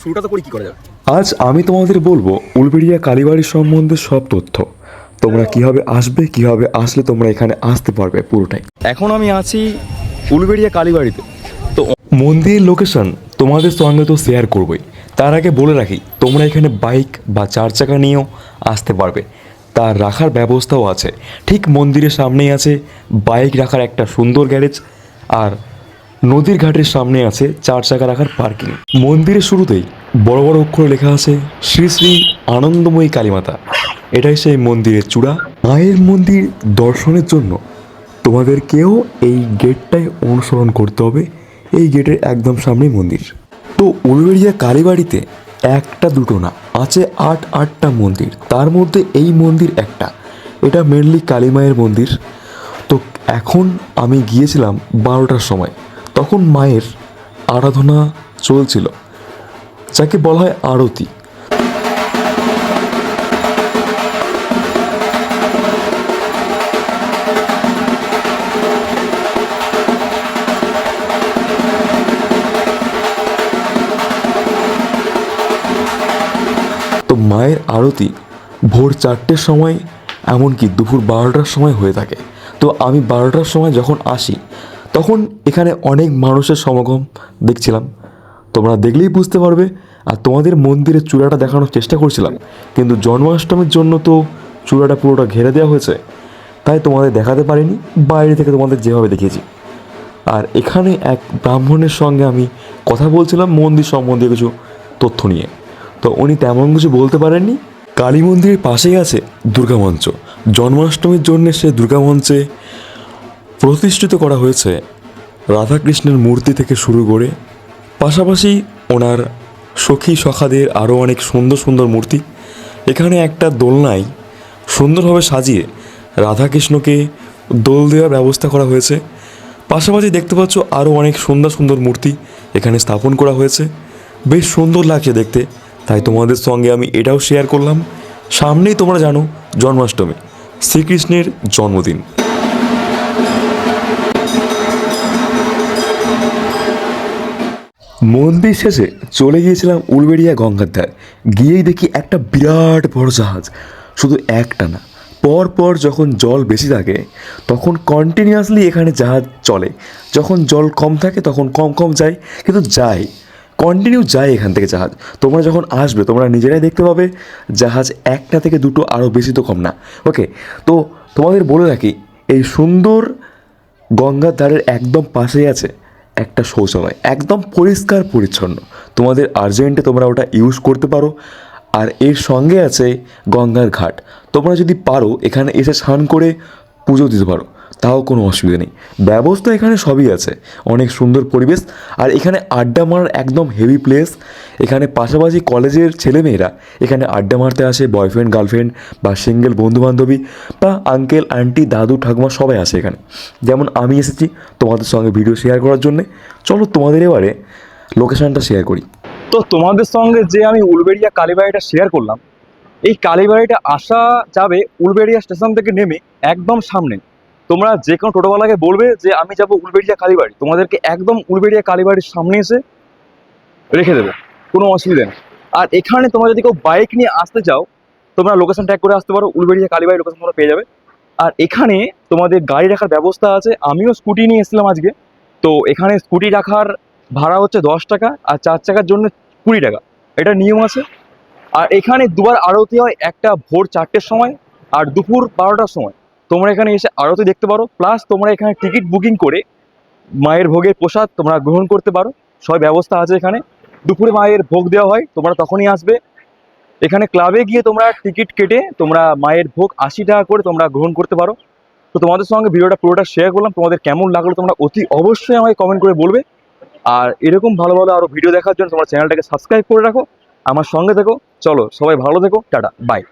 শুরুটা তো করি কি করা যাবে? আজ আমি তোমাদের বলব উলবেড়িয়া কালীবাড়ি সম্বন্ধে সব তথ্য। তোমরা কীভাবে আসবে কীভাবে আসলে তোমরা এখানে আসতে পারবে পুরোটাই। এখন আমি আছি উলবেড়িয়া কালীবাড়িতে। তো মন্দিরের লোকেশন তোমাদের সঙ্গে তো শেয়ার করবই। তার আগে বলে রাখি তোমরা এখানে বাইক বা চার চাকা নিয়েও আসতে পারবে। তার রাখার ব্যবস্থাও আছে। ঠিক মন্দিরের সামনেই আছে বাইক রাখার একটা সুন্দর গ্যারেজ আর নদীর ঘাটের সামনে আছে চার চাকা রাখার পার্কিং। মন্দিরের শুরুতেই বড় বড় অক্ষরে লেখা আছে, শ্রী শ্রী আনন্দময়ী কালীমাতা। এটাই সেই মন্দিরের চূড়া। মায়ের মন্দির দর্শনের জন্য তোমাদেরকেও এই গেটটাই অনুসরণ করতে হবে। এই গেটের একদম সামনেই মন্দির। তো উলবেড়িয়া কালীবাড়িতে একটা দুটো না, আছে আট আটটা মন্দির। তার মধ্যে এই মন্দির একটা। এটা মেনলি কালীমায়ের মন্দির। তো এখন আমি গিয়েছিলাম বারোটার সময়। তখন মায়ের আরাধনা চলছিল, যাকে বলা হয় আরতি। তো মায়ের আরতি ভোর চারটের সময়, এমনকি দুপুর বারোটার সময় হয়ে থাকে। তো আমি বারোটার সময় যখন আসি তখন এখানে অনেক মানুষের সমাগম দেখছিলাম। তোমরা দেখলেই বুঝতে পারবে, আর তোমাদের মন্দিরের চূড়াটা দেখানোর চেষ্টা করছিলাম। কিন্তু জন্মাষ্টমীর জন্য তো চূড়াটা পুরোটা ঘেরে দেওয়া হয়েছে। তাই তোমাদের দেখাতে পারিনি, বাইরে থেকে তোমাদের যেভাবে দেখিয়েছি। আর এখানে এক ব্রাহ্মণের সঙ্গে আমি কথা বলছিলাম মন্দির সম্বন্ধে কিছু তথ্য নিয়ে। তো উনি তেমন কিছু বলতে পারেননি। কালী মন্দিরের পাশেই আছে দুর্গা মঞ্চ জন্মাষ্টমীর জন্য সে দুর্গা মঞ্চে প্রতিষ্ঠিত করা হয়েছে রাধাকৃষ্ণের মূর্তি থেকে শুরু করে পাশাপাশি ওনার সখী সখাদের আরও অনেক সুন্দর সুন্দর মূর্তি। এখানে একটা দোলনায় সুন্দরভাবে সাজিয়ে রাধাকৃষ্ণকে দোল দেওয়ার ব্যবস্থা করা হয়েছে। পাশাপাশি দেখতে পাচ্ছ আরও অনেক সুন্দর সুন্দর মূর্তি এখানে স্থাপন করা হয়েছে। বেশ সুন্দর লাগছে দেখতে, তাই তোমাদের সঙ্গে আমি এটাও শেয়ার করলাম। সামনেই তোমরা জানো জন্মাষ্টমী, শ্রীকৃষ্ণের জন্মদিন। মন্দির শেষে চলে গিয়েছিলাম উলবেড়িয়া গঙ্গার ধার। গিয়েই দেখি একটা বিরাট বড় জাহাজ। শুধু একটা না পর পর যখন জল বেশি থাকে, তখন কন্টিনিউয়াসলি এখানে জাহাজ চলে। যখন জল কম থাকে, তখন কম কম যায়, কিন্তু যায় কন্টিনিউ যায় এখান থেকে জাহাজ। তোমরা যখন আসবে, তোমরা নিজেরাই দেখতে পাবে, জাহাজ একটা থেকে দুটো আরও বেশি তো কম না। ওকে তো তোমাদের বলে রাখি, এই সুন্দর গঙ্গার ধারের একদম পাশেই আছে। একটা শৌচালয়, একদম পরিষ্কার পরিচ্ছন্ন। তোমাদের আর্জেন্টে তোমরা ওটা ইউজ করতে পারো। আর এর সঙ্গে আছে গঙ্গার ঘাট। তোমরা যদি পারো, এখানে এসে স্নান করে পুজো দিতে পারো। তাও কোনো অসুবিধা নেই। ব্যবস্থা এখানে সবই আছে। অনেক সুন্দর পরিবেশ। আর এখানে আড্ডা মারার একদম হেভি প্লেস এখানে পাশাপাশি কলেজের ছেলেমেয়েরা এখানে আড্ডা মারতে আসে। বয়ফ্রেন্ড গার্লফ্রেন্ড বা সিঙ্গেল বন্ধুবান্ধবী বা আঙ্কেল আন্টি দাদু, ঠাকুমা সবাই আসে এখানে। যেমন আমি এসেছি তোমাদের সঙ্গে ভিডিও শেয়ার করার জন্যে। চলো তোমাদের এবারে লোকেশনটা শেয়ার করি। তো তোমাদের সঙ্গে যে আমি উলবেড়িয়া কালীবাড়িটা শেয়ার করলাম, এই কালীবাড়িটা আসা যাবে উলবেড়িয়া স্টেশন থেকে নেমে একদম সামনে। তোমরা যে কোনো টোটোওয়ালাকে বলবে যে আমি যাব উলবেড়িয়া কালীবাড়ি। তোমাদেরকে একদম উলবেড়িয়া কালীবাড়ির সামনে এসে রেখে দেবে। কোনো অসুবিধা নেই। আর এখানে তোমরা যদি কেউ বাইক নিয়ে আসতে চাও, তোমরা লোকেশন ট্যাগ করে আসতে পারো, উলবেড়িয়া কালীবাড়ি লোকেশন তোমরা পেয়ে যাবে। আর এখানে তোমাদের গাড়ি রাখার ব্যবস্থা আছে। আমিও স্কুটি নিয়ে এসেছিলাম আজকে। তো এখানে স্কুটি রাখার ভাড়া হচ্ছে দশ টাকা আর চার চাকার জন্য কুড়ি টাকা। এটা নিয়ম আছে। আর এখানে দুবার আরতি হয় একটা ভোর চারটের সময় আর দুপুর বারোটার সময়। তোমরা এখানে এসে আরতি দেখতে পারো প্লাস তোমরা এখানে টিকিট বুকিং করে মায়ের ভোগের প্রসাদ তোমরা গ্রহণ করতে পারো। সব ব্যবস্থা আছে এখানে। দুপুরে মায়ের ভোগ দেওয়া হয়, তোমরা তখনই আসবে। এখানে ক্লাবে গিয়ে তোমরা টিকিট কেটে তোমরা মায়ের ভোগ আশি টাকা করে তোমরা গ্রহণ করতে পারো। তো তোমাদের সঙ্গে ভিডিওটা পুরোটা শেয়ার করলাম। তোমাদের কেমন লাগল তোমরা অতি অবশ্যই আমাকে কমেন্ট করে বলবে। আর এরকম ভালো ভালো আরও ভিডিও দেখার জন্য তোমার চ্যানেলটাকে সাবস্ক্রাইব করে রাখো। আমার সঙ্গে থেকো। চলো, সবাই ভালো থেকো। Tata bye